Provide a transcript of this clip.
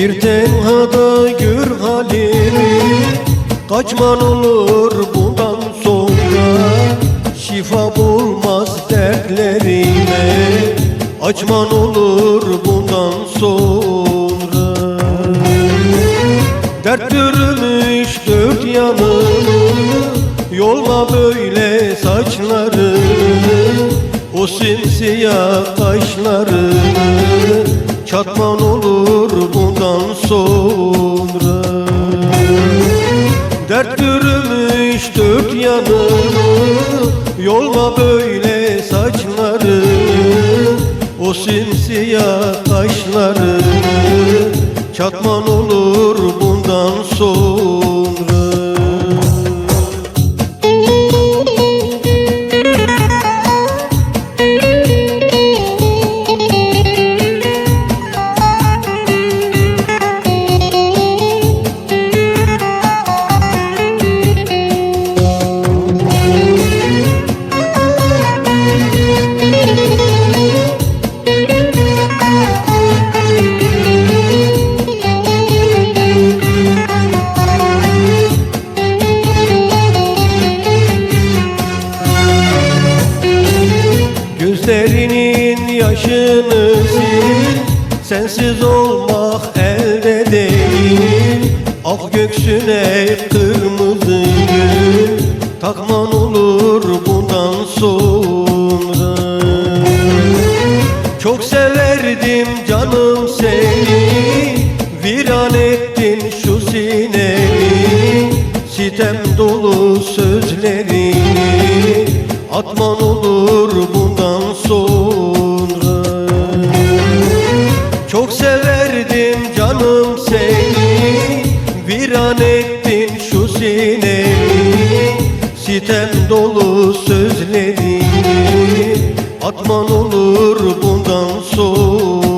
Bir tenhada gör halimi Kaçman olur bundan sonra. Şifa bulmaz dertlerime Açman olur bundan sonra. Dert görmüş dört yanını Yolma böyle saçları O simsiyah kaşları Çatman olur bundan sonra. Dert görmüş dört yanını Yolma böyle saçları. O simsiyah kaşları Çatman olur bundan sonra Gözlerinin yaşını sil. Sensiz olmak elde değil. Ak göksüne kırmızı gül. Takman olur bundan sonra. Çok severdim canım seni. Viran ettin şu sinemi Sitem dolu sözlerini. Atman olur bundan canım seni Viran ettin şu sinemi Sitem dolu sözlerini Atman olur bundan sonra